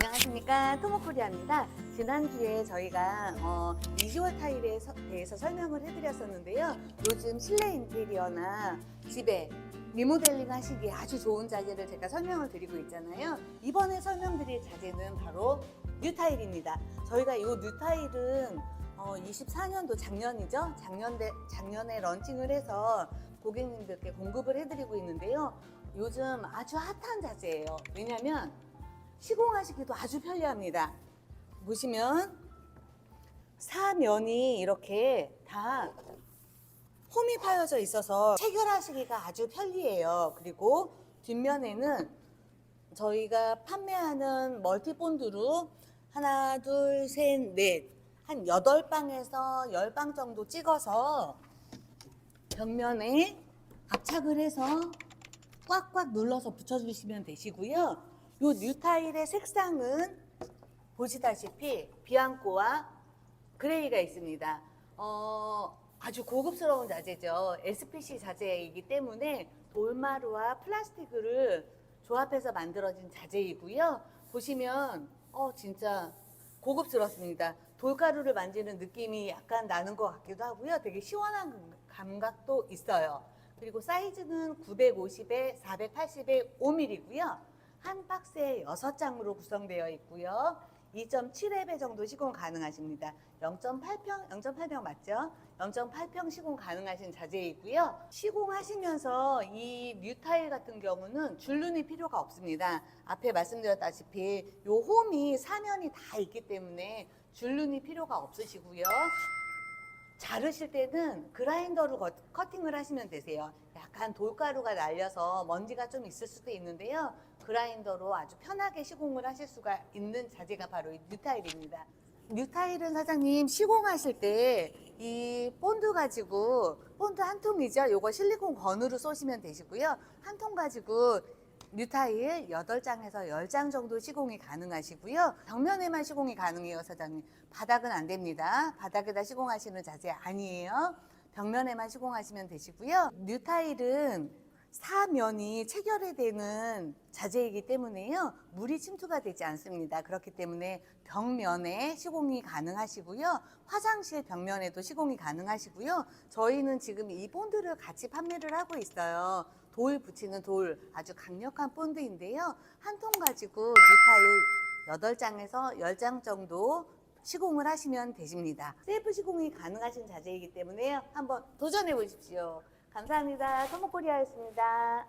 안녕하십니까 토모코리아입니다. 지난주에 저희가 어, 비주얼 타일에 서- 대해서 설명을 해드렸었는데요. 요즘 실내 인테리어나 집에 리모델링 하시기에 아주 좋은 자재를 제가 설명을 드리고 있잖아요. 이번에 설명드릴 자재는 바로 뉴타일입니다. 저희가 이 뉴타일은 어, 24년도 작년이죠. 작년에, 작년에 런칭을 해서 고객님들께 공급을 해드리고 있는데요. 요즘 아주 핫한 자재예요. 왜냐면 시공하시기도 아주 편리합니다. 보시면 사면이 이렇게 다 홈이 파여져 있어서 체결하시기가 아주 편리해요. 그리고 뒷면에는 저희가 판매하는 멀티 본드로 하나, 둘, 셋, 넷, 한 여덟 방에서 열방 정도 찍어서 벽면에 압착을 해서 꽉꽉 눌러서 붙여주시면 되시고요. 요 뉴타일의 색상은 보시다시피 비앙코와 그레이가 있습니다. 어, 아주 고급스러운 자재죠. SPC 자재이기 때문에 돌마루와 플라스틱을 조합해서 만들어진 자재이고요. 보시면 어 진짜 고급스럽습니다. 돌가루를 만지는 느낌이 약간 나는 것 같기도 하고요. 되게 시원한 감각도 있어요. 그리고 사이즈는 950에 480에 5mm고요. 한 박스에 6장으로 구성되어 있고요. 2.7회 정도 시공 가능하십니다. 0.8평, 0.8평 맞죠? 0.8평 시공 가능하신 자재이고요. 시공하시면서 이 뉴타일 같은 경우는 줄눈이 필요가 없습니다. 앞에 말씀드렸다시피 요 홈이 사면이 다 있기 때문에 줄눈이 필요가 없으시고요. 자르실 때는 그라인더로 거- 커팅을 하시면 되세요. 약간 돌가루가 날려서 먼지가 좀 있을 수도 있는데요. 그라인더로 아주 편하게 시공을 하실 수가 있는 자재가 바로 이 뉴타일입니다. 뉴타일은 사장님 시공하실 때 이 본드 가지고 본드 한 통이죠. 요거 실리콘 건으로 쏘시면 되시고요. 한 통 가지고 뉴타일 8장에서 10장 정도 시공이 가능하시고요. 벽면에만 시공이 가능해요, 사장님. 바닥은 안 됩니다. 바닥에다 시공하시는 자재 아니에요. 벽면에만 시공하시면 되시고요. 뉴타일은 사면이 체결이 되는 자재이기 때문에요. 물이 침투가 되지 않습니다. 그렇기 때문에 벽면에 시공이 가능하시고요. 화장실 벽면에도 시공이 가능하시고요. 저희는 지금 이 본드를 같이 판매를 하고 있어요. 돌 붙이는 돌 아주 강력한 본드인데요. 한 통 가지고 뉴타일 8장에서 10장 정도 시공을 하시면 되십니다. 셀프 시공이 가능하신 자재이기 때문에요. 한번 도전해 보십시오. 감사합니다. 선목코리아였습니다.